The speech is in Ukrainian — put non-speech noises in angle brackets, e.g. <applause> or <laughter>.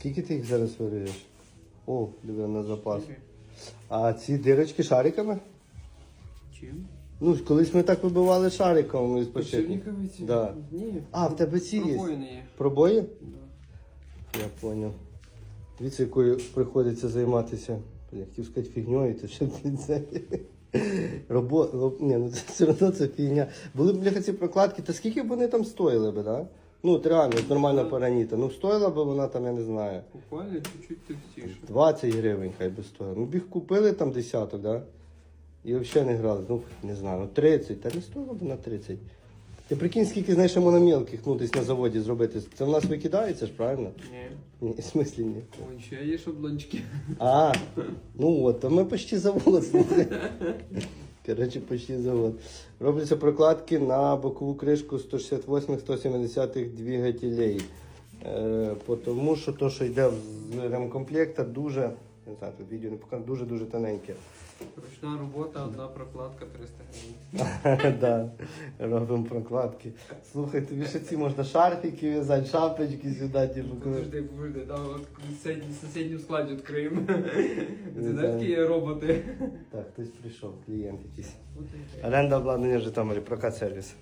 Скільки ти їх зараз вирієш? О, диви на запас. А ці дирочки шариками? Чим? Ну, колись ми так вибивали шариками з початку. Ці? Да. Ні. А, в тебе ці є? Пробоїни є. Пробої? Да. Я понял. Дивіться, якою приходиться займатися. Я хотів сказати фігньою, то ти це. Робо... Ні, ну це все одно це фігня. Були б бляха ці прокладки, то скільки б вони там стоїли б, да? Ну, от реально, от нормальна параніта. Ну, стоїла б вона там, я не знаю. Буквально чуть-чуть товстіше. 20 гривень хай би стоїла. Ну, біг купили там десяток, да? І взагалі не грали. Ну, не знаю, ну 30, та не стоїло б на 30. Ти прикинь, скільки знаєш мономілких, ну десь на заводі зробити. Це в нас викидається ж, правильно? Ні. Ні, в смислі ні. Ой, ще є шаблончики. А, ну от, то ми почти завод. <laughs> Коротше, почти завод. Робляться прокладки на бокову кришку 168-170 двигателей. Е, тому що то, що йде з ремкомплекта, дуже, не знаю, тут відео не покажу, дуже-дуже тоненьке. Ручна робота, одна прокладка 300 гривень. <laughs> да, робимо прокладки. Слухай, тобі ще ці можна шарфики в'язати, шапочки сюди, типу. Подожди, подожди, там от сусідній сусідню складі відкриємо. <laughs> Це такі є роботи. Так, хтось прийшов, клієнт якийсь. Оренда обладнання в Житомирі, прокат сервіс.